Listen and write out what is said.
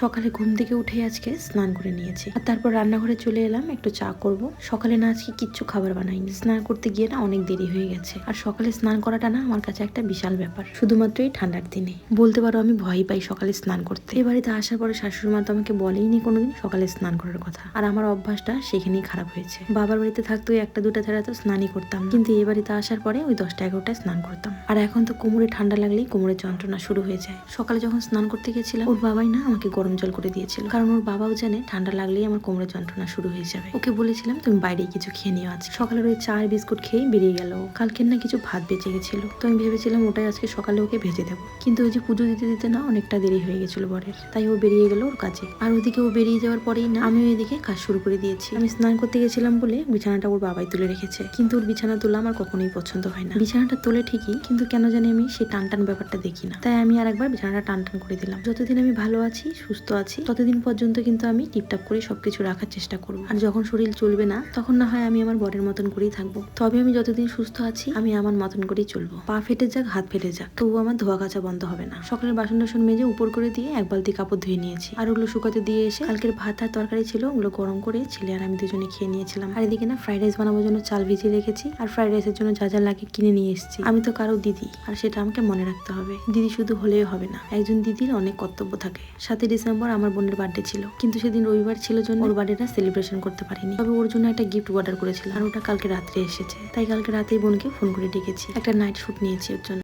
সকালে ঘুম থেকে উঠে আজকে স্নান করে নিয়েছি। আর তারপর রান্নাঘরে চলে এলাম, একটু চা করব। সকালে না আজকে কিচ্ছু খাবার বানাইনি। স্নান করতে গিয়ে না অনেক দেরি হয়ে গেছে। আর সকালে স্নান করাটা না আমার কাছে একটা বিশাল ব্যাপার। শুধুমাত্র এই ঠান্ডার দিনে। বলতে পারো আমি ভয় পাই সকালে স্নান করতে। এ বাড়িতে আসার পরে শাশুড়ি মা তো আমাকে বলেইনি কোনোদিন সকালে স্নান করার কথা। আর আমার অভ্যাসটা সেখানেই খারাপ হয়েছে। বাবার বাড়িতে থাকতো একটা দুটা ছাড়া তো স্নানই করতাম। কিন্তু এ বাড়িতে আসার পরে ওই দশটা এগারোটায় স্নান করতাম। আর এখন তো কোমরে ঠান্ডা লাগলেই কোমরের যন্ত্রণা শুরু হয়ে যায়। সকালে যখন স্নান করতে গেছিলাম, ওর বাবাই না আমাকে গরম জল করে দিয়েছিল। কারণ ওর বাবাও জানে ঠান্ডা লাগলেই আমার কোমরের যন্ত্রণা শুরু হয়ে যাবে। ওকে বলেছিলাম, তুমি বাইরে কিছু খেয়ে নিও আজ সকালের ওই চা আর বিস্কুট খেয়েই বেরিয়ে গেল। কালকের না কিছু ভাত বেঁচে গেছিল। তো আমি ভেবেছিলাম ওটাই আজকে সকালে ওকে ভেজে দেবো। কিন্তু ওই যে পুজো দিতে দিতে না অনেকটা দেরি হয়ে গেছিল বরের। তাই ও বেরিয়ে গেল ওর কাজে। আর ওদিকে ও বেরিয়ে যাওয়ার পরেই না আমি ওইদিকে কাজ শুরু করে দিয়েছি। আমি স্নান করতে গেছিলাম বলে বিছানাটা ওর বাবাই তুলে রেখেছে। কিন্তু ওর বিছানা তোলা আমার কখনোই পছন্দ হয় না। বিছানাটা তোলে ঠিকই, কিন্তু কেন জানি আমি সেই টান টান ব্যাপারটা দেখি না। তাই আমি আর একবার বিছানাটা টান টান করে দিলাম। যতদিন আমি ভালো আছি সুস্থ আছি। ততদিন পর্যন্ত কিন্তু আমি টিপটাপ করে সবকিছু রাখার চেষ্টা করব। আর যখন শরীর চলবে না, তখন না হয় আমি আমার বরের মতন করেই থাকব। তবে আমি যতদিন সুস্থ আছি, আমি আমার মতন করেই চলবো। পা ফেটে যাক, হাত ফেটে যাক। তবু আমার ধোয়া কাচা বন্ধ হবে না। সকালের বাসন টাসন মেজে উপর করে দিয়ে এক বালতি কাপড় ধুয়ে নিয়েছি। আর ওগুলো শুকাতে দিয়ে এসে কালকের ভাত আর তরকারি ছিল, ওগুলো গরম করে ছেলে আর আমি দুজনে খেয়ে নিয়েছিলাম। আর এদিকে না ফ্রাইড রাইস বানানোর জন্য চাল ভিজিয়ে রেখেছি। আর ফ্রাইড রাইসের জন্য যা যা লাগে কিনে নিয়ে এসেছি। আমি তো কারও দিদি, আর সেটা আমাকে মনে রাখতে হবে। দিদি শুধু হলেই হবে না, একজন দিদির অনেক কর্তব্য থাকে। সাতই ডিসেম্বর আমার বোনের বার্থডে ছিল। কিন্তু সেদিন রবিবার ছিল জন্য ওর বার্থডেটা সেলিব্রেশন করতে পারিনি। তবে ওর জন্য একটা গিফট অর্ডার করেছিলাম। আর ওটা কালকে রাত্রে এসেছে। তাই কালকে রাতেই বোনকে ফোন করে ডেকেছি। একটা নাইট শ্যুট নিয়েছি ওর জন্য।